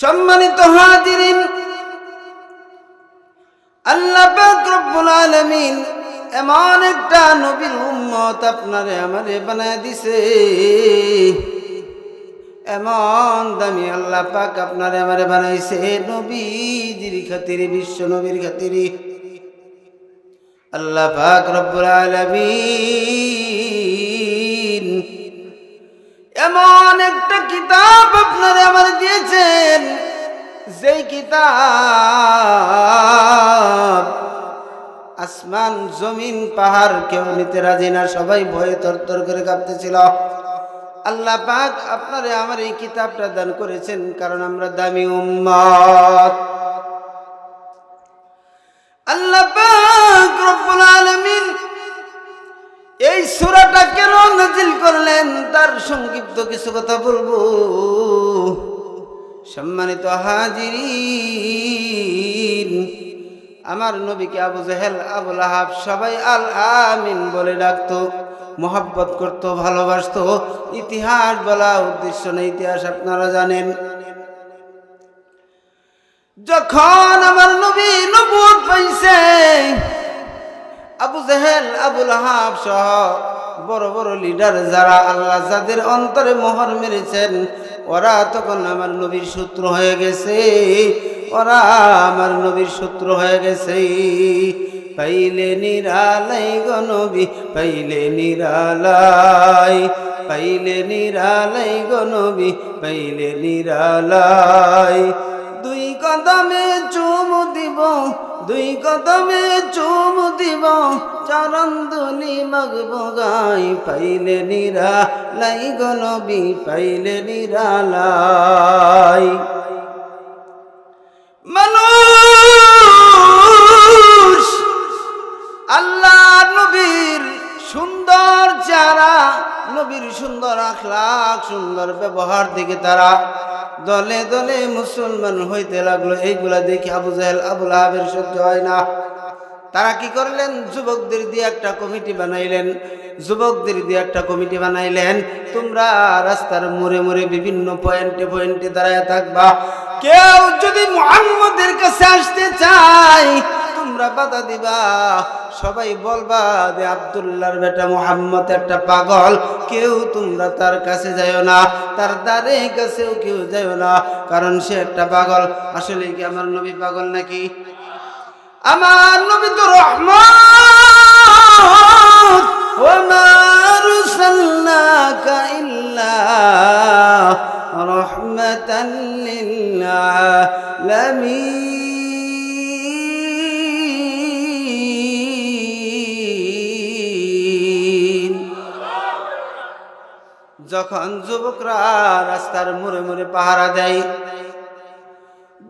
সম্মানিত হাজিরিন, আল্লাহ রব্বুল আলামিন এমন একটা নবীর উম্মত আপনারে আমারে বানায় দিছে। এমন দামি আল্লাহ পাক আপনারে আমারে বানাইছে নবীজির খাতিরে, বিশ্ব নবীর খাতিরে। আল্লাহ পাক রব্বুল আলামিন এমন একটা কিতাব আপনারা আমার দিয়েছেন, যেই কিতাব আসমান, জমিন, পাহাড়, কেউ নিতে রাজি না, সবাই ভয়ে তরতর করে কাঁপতেছিল। আল্লাহ পাক আপনারে আমার এই কিতাবটা দান করেছেন, কারণ আমরা দামি উম্মত। কেন নাজিল করলেন, তার সংক্ষিপ্ত কিছু কথা বলব। সম্মানিত হাজিরিন, আমার নবীকে আবু জেহেল আবুল আহাব সবাই আল আমিন বলে ডাকতো, মোহাব্বত করত, ভালোবাসতো। ইতিহাস বলা উদ্দেশ্য নেই, ইতিহাস আপনারা জানেন। যখন আমার নবী নবুয়ত পাইছে, আবু জেহেল আবুল হাব সহ বড় বড় লিডার যারা আল্লাহ যাদের অন্তরে মোহর মেরেছেন, ওরা তখন আমার নবীর শত্রু হয়ে গেছে। ওরা আমার নবীর শত্রু হয়ে গেছে। পাইলে নিরালাই গনবী পাইলে নিরালাই। পাইলে নিরালাই গনবী পাইলে নিরালাই। দুই কদমে চুম দিব দুই কদমে চুম দিব, চরণ দুলি মগব, গাই পাইলে নিরা লাই গনবি পাইলে নিরালাই মানুষ আল্লাহ নবীর সুন্দর চারা নবীর সুন্দর আখলাক সুন্দর ব্যবহার দেখে তারা দলে দলে মুসলমান হইতে লাগল। এইগুলা দেখি আবু জাহেল আবুল আহাবের সহ্য হয় না। তারা কি করলেন? যুবকদের দিয়ে একটা কমিটি বানাইলেন। যুবকদের দিয়ে একটা কমিটি বানাইলেন। তোমরা রাস্তার মোড়ে মোড়ে বিভিন্ন পয়েন্টে পয়েন্টে দাঁড়ায় থাকবা। কেউ যদি মোহাম্মদের কাছে আসতে চায় তোমরা বাধা দিবা। সবাই বলবা যে আবদুল্লাহর বেটা মোহাম্মদ একটা পাগল। কেউ তোমরা তার কাছে যাইও না, তার দ্বারে কাছেও কেউ যাইও না, কারণ সে একটা পাগল। আসলে কি আমার নবী পাগল নাকি? আমার নবী তো রহমান আলামিন যখন যুবকরা রাস্তার মোড়ে মোড়ে পাহারা দেয়,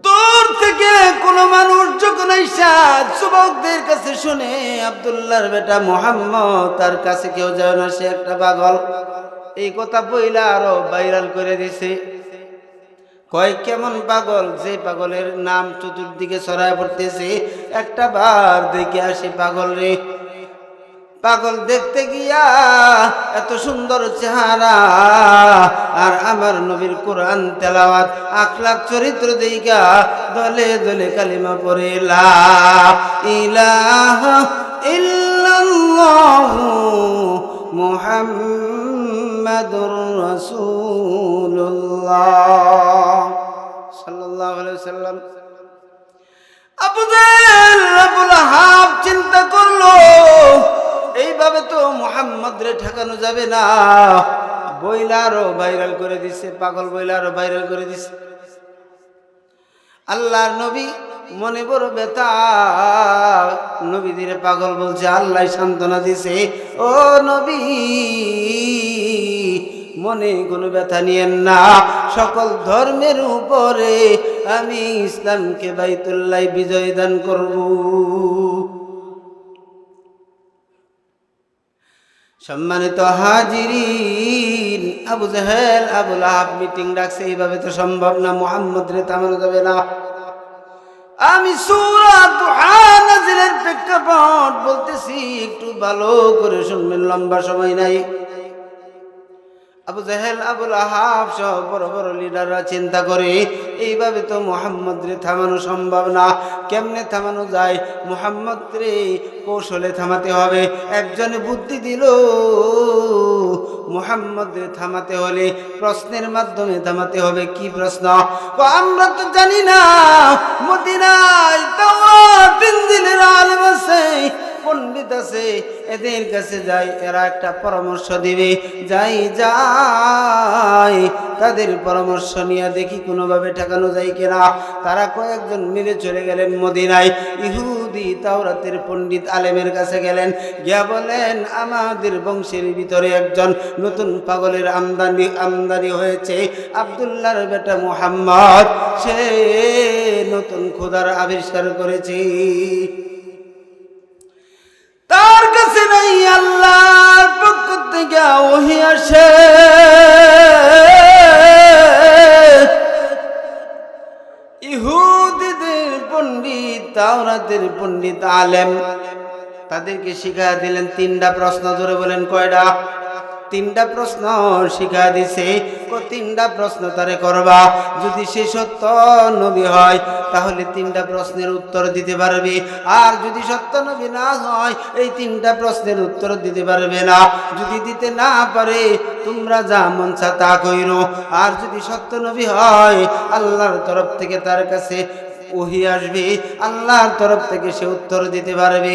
দূর থেকে কোন মানুষ যখন যুবকদের কাছে শুনে, আবদুল্লাহর বেটা মোহাম্মদ, তার কাছে কেউ যায় না, সে একটা পাগল। এই কথা বইলা আরও ভাইরাল করে দিছে। কয়, কেমন পাগল? যে পাগলের নাম চতুর্দিকে ছড়ায় পড়তেছে। একটা বার দেখে আসে পাগল রে। পাগল দেখতে গিয়া এত সুন্দর চেহারা। আর আমার নবীর কোরআন তেলাওয়াত, আখলাখ চরিত্র দিকা দলে দলে কালিমা পড়ে লা ইলাহা ইল্লাল্লাহু মুহাম্মাদুর রাসূলুল্লাহ। সাল্লাল্লাহু আলাইহি সাল্লাম আবু জাহেল আবুল আহাব চিন্তা করল এইভাবে তো মোহাম্মদ রে ঠেকানো যাবে না। বইলারও ভাইরাল করে দিছে, পাগল বইলারও ভাইরাল করে দিছে। আল্লাহর নবী মনে বড় বেতা নবী দিরে পাগল বলছে, আল্লাহ সান্ত্বনা দিছে। ও নবী, মনে কোনো ব্যথা নিয়েন না। সকল ধর্মের উপরে আমি ইসলামকে বাইতুল্লাহ বিজয় দান করব। সম্মানিত হাজিরিন, আবু জাহেল আবুল আহাব মিটিং ডাকছে, এইভাবে তো সম্ভব না, মোহাম্মদ রে থামানো যাবে না। আমি সুরাত প্রেক্ষাপট বলতেছি, একটু ভালো করে শুনবেন, লম্বা সময় নাই। আবু জাহেল আবুল আহাব সহ বড় বড় লিডাররা চিন্তা করে, এইভাবে তো মোহাম্মদ রে থামানো সম্ভব না। কেমনে থামানো যায়? মোহাম্মদ রে কৌশলে থামাতে হবে। একজনে বুদ্ধি দিল, মোহাম্মদ রে থামাতে হলে প্রশ্নের মাধ্যমে থামাতে হবে। কি প্রশ্ন? আমরা তো জানি না, মদিনায় তাওরাত ইনজিলের আলেম আছে। পণ্ডিত আছে, এদের কাছে যাই, এরা একটা পরামর্শ দিবে। যাই যাই, তাদের পরামর্শ নিয়ে দেখি কোনোভাবে ঠেকানো যায় কিনা। তারা কয়েকজন মিলে চলে গেলেন মদিনায়। ইহুদি তাওরাতের পণ্ডিত আলেমের কাছে গেলেন। গিয়া বলেন, আমাদের বংশের ভিতরে একজন নতুন পাগলের আমদানি আমদানি হয়েছে। আবদুল্লাহর বেটা মোহাম্মদ, সে নতুন খোদার আবিষ্কার করেছে। কাছে নাই আল্লাহর পক্ষ থেকে ওহি আসে। ইহুদিদের পণ্ডিত, তাওরাতের পণ্ডিত আলেম তাদেরকে শিখা দিলেন তিনটা প্রশ্ন ধরে বলেন কয়টা? তিনটা প্রশ্ন শিখা দিছে। তিনটা প্রশ্ন তারে করবা। যদি সে সত্য নবী হয়, তাহলে তিনটা প্রশ্নের উত্তর দিতে পারবে। আর যদি সত্য নবী না হয়, এই তিনটা প্রশ্নের উত্তর দিতে পারবে না। যদি দিতে না পারে, তোমরা যা মন চা তা কইরো। আর যদি সত্য নবী হয়, আল্লাহর তরফ থেকে তার কাছে ওহি আসবে। আল্লাহর তরফ থেকে সে উত্তর দিতে পারবে।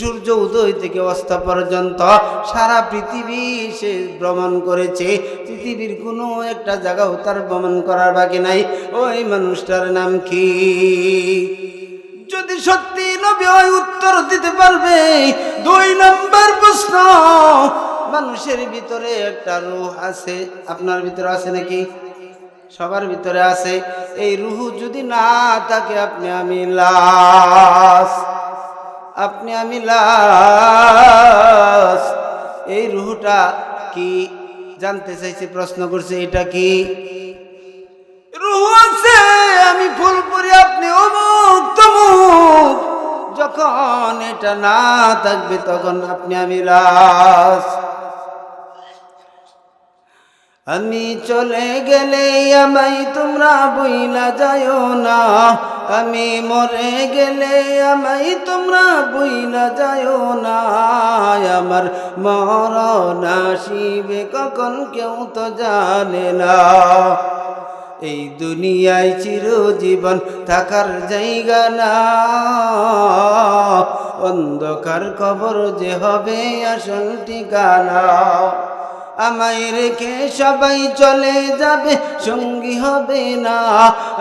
সূর্য উদয় থেকে অস্ত পর্যন্ত সারা পৃথিবী সে ভ্রমণ করেছে। পৃথিবীর কোনো একটা জায়গাও তার ভ্রমণ করার বাকি নাই। ওই মানুষটার নাম কি? যদি সত্যি নবী হয় উত্তর দিতে পারবে, দুই নম্বর প্রশ্ন, মানুষের ভিতরে একটা রুহ আছে। আপনার ভিতরে আছে নাকি? সবার ভিতরে আছে। এই রুহু যদি না থাকে আপনি আমি লাশ। আপনি আমি লাশ। এই রুহুটা কি? জানতে চাইছে, প্রশ্ন করছে, এটা কি? রুহু আছে, আমি ফুল পরি আপনি অমুক তমুক। যখন এটা না থাকবে, তখন আপনি আমি লাশ। আমি চলে গেলে আমাই তোমরা বইলা যাও না। আমি মরে গেলে আমাই তোমরা বইলা যাও না। আমার মরণ আসিবে কখন কেউ তো জানে না। এই দুনিয়ায় চিরজীবন থাকার জায়গা না। অন্ধকার কবর যে হবে আসল ঠিকানা। আমায় রেখে সবাই চলে যাবে, সঙ্গী হবে না।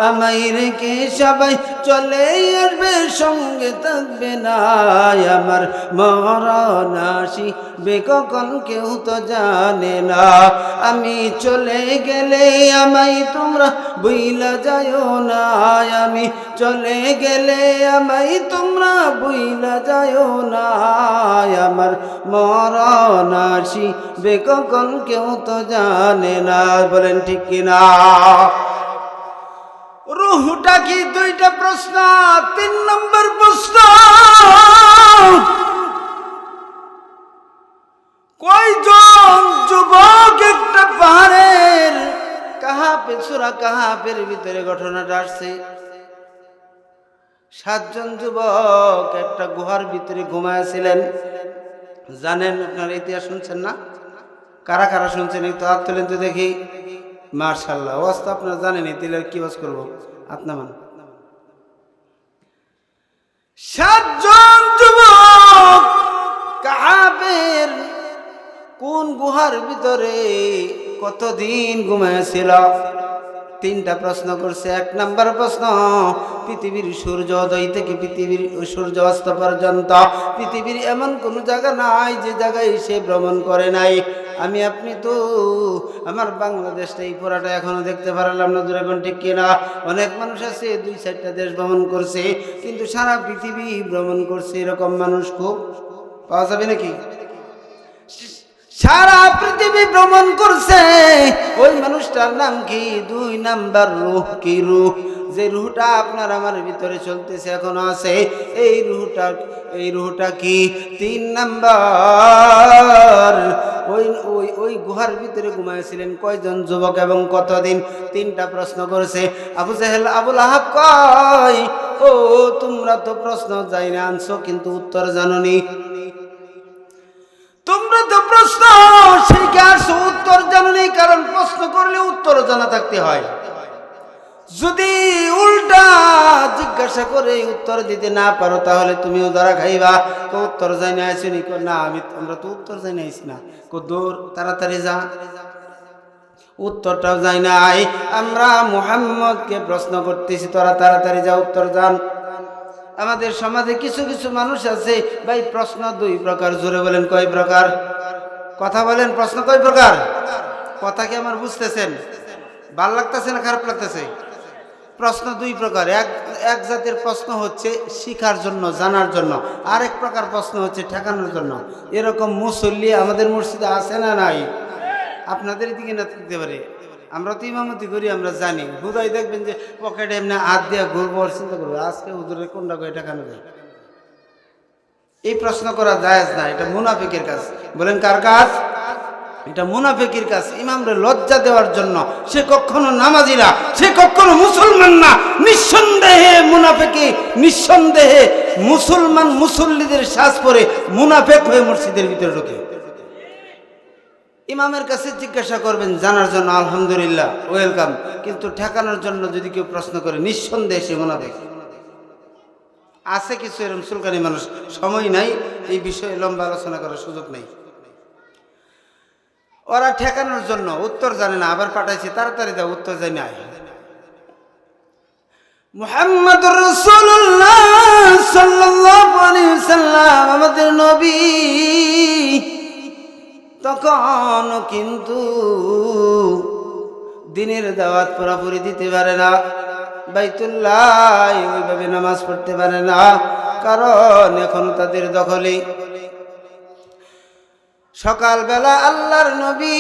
আমায় রেখে সবাই চলে আসবে, সঙ্গে থাকবে না। আমার মরণ আসিবে, কখন কেউ তো জানে না। আমি চলে গেলে আমায় তোমরা বইলা যাও না। আমি চলে গেলে আমায় তোমরা বইলা যাও না। আমার মরণ আসিবে, কখন কেউ তো জানে না। বলেন ঠিক কিনা? রুহুটা কি দুইটা প্রশ্ন? তিন নম্বর প্রশ্ন। কয়জন যুবক একটা পাহাড়ের কাহাপে কাহা কাহাপের ভিতরে ঘটনাটা আসছে? সাতজন যুবক একটা গুহার ভিতরে ঘুমাইছিলেন জানেন, আপনার ইতিহাস শুনছেন না? কারা কারা শুনছেন একটু হাত তোলেন তো দেখি। মার্শাল্লাহ অবস্থা আপনারা জানেন তিলের কি বাস করব? আপনার মান। সাতজন যুবক কাহাবের কোন গুহার ভিতরে কতদিন ঘুমাইছিল তিনটা প্রশ্ন করছে, এক নাম্বার প্রশ্ন, পৃথিবীর সূর্য উদয় থেকে পৃথিবীর সূর্য অস্ত পর্যন্ত পৃথিবীর এমন কোনো জায়গা নাই যে জায়গায় সে ভ্রমণ করে নাই। আমি আপনি তো আমার বাংলাদেশটা এই পোড়াটা এখনও দেখতে পারলাম না দুরাগন ঠিক কিনা? অনেক মানুষ আছে, দুই চারটা দেশ ভ্রমণ করছে, কিন্তু সারা পৃথিবী ভ্রমণ করছে এরকম মানুষ খুব। পাওয়া যাবে নাকি? সারা পৃথিবী ভ্রমণ করছে। ওই মানুষটার নাম কি? দুই নাম্বার রুহ কি রুহ? যে রুহটা আপনার আমার ভিতরে চলতেছে, এখন আছে। এই রুহটা এই রুহটা কি? তিন নাম্বার। ওই ওই ওই গুহার ভিতরে ঘুমাইছিলেন কয়জন যুবক এবং কতদিন? তিনটা প্রশ্ন করেছে। আবু জাহেল, আবুল আহাব কয়, ও, তোমরা তো প্রশ্ন যাই না, আনছো, কিন্তু উত্তর জাননি। তোমরা তো প্রশ্ন শিখে আসো উত্তর জানো কারণ প্রশ্ন করলে উত্তর জানা থাকতে হয়। যদি উল্টা জিজ্ঞাসা করে উত্তর দিতে না পারো তাহলে তুমিও ধরা খাইবা তো উত্তর যাই না আসেনি কো, না আমি আমরা তো উত্তর যাই না না কো দৌড় তাড়াতাড়ি যা। উত্তরটাও যাই নাই। আমরা মুহাম্মদকে প্রশ্ন করতেছি তোরা তাড়াতাড়ি যা উত্তর জান। আমাদের সমাজে কিছু কিছু মানুষ আছে, ভাই প্রশ্ন দুই প্রকার, জোরে বলেন কয় প্রকার? কথা বলেন, প্রশ্ন কয় প্রকার? কথা কি আমার বুঝতেছেন? ভালো লাগতেছে না খারাপ লাগতেছে? প্রশ্ন দুই প্রকার, এক এক জাতের প্রশ্ন হচ্ছে শিখার জন্য, জানার জন্য, আরেক প্রকার প্রশ্ন হচ্ছে ঠেকানোর জন্য। এরকম মুসল্লি আমাদের মসজিদে আছে না নাই? আপনাদের দিকে না থাকতে পারে। আমরা তো ইমামতি করি, আমরা জানি। হুদাই দেখবেন যে পকেটে এমনি হাত দিয়ে ঘুরবো চিন্তা করব, আজকে হুজুরের কোনটা করে ঠেকানো যায় এই প্রশ্ন করা যায় না, এটা মুনাফিকের কাজ। বলেন, কার কাজ? এটা মুনাফিকের কাজ। ইমামরে লজ্জা দেওয়ার জন্য সে কখনো নামাজি না, সে কখনো মুসলমান না। নিঃসন্দেহে মুনাফেকে নিঃসন্দেহে মুসলমান মুসল্লিদের শ্বাস পরে মুনাফেক হয়ে মসজিদের ভিতরে ঢোকে। ইমামের কাছে জিজ্ঞাসা করবেন, জানার জন্য আলহামদুলিল্লাহ, ওয়েলকাম। কিন্তু ঠেকানোর জন্য যদি কেউ প্রশ্ন করে, নিঃসন্দেহে সে মুনাফেক আছে কিছু এরকম সুলকানি মানুষ, সময় নাই, এই বিষয়ে লম্বা আলোচনা করার সুযোগ নেই। ওরা ঠেকানোর জন্য উত্তর জানে না, আবার পাঠাইছে, তাড়াতাড়ি দাও, উত্তর জানি না মুহাম্মদ রসুল্লাহ আমাদের নবী। তখন কিন্তু দিনের দাওয়াত পুরাপুরি দিতে পারে না। বাইতুল্লাহ ওইভাবে নামাজ পড়তে পারে না। কারণ এখন তাদের দখলে। সকালবেলা আল্লাহর নবী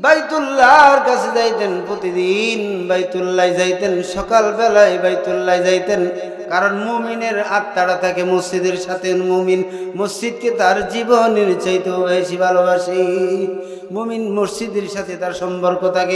বাইতুল্লাহর কাছে যাইতেন প্রতিদিন বাইতুল্লাহ যাইতেন, সকালবেলায় বাইতুল্লাহ যাইতেন। কারণ মুমিনের আত্মারা থাকে মসজিদের সাথে, মুমিন মসজিদকে তার জীবনের চাইতেও বেশি ভালোবাসি। মুমিন মসজিদের সাথে তার সম্পর্ক থাকে।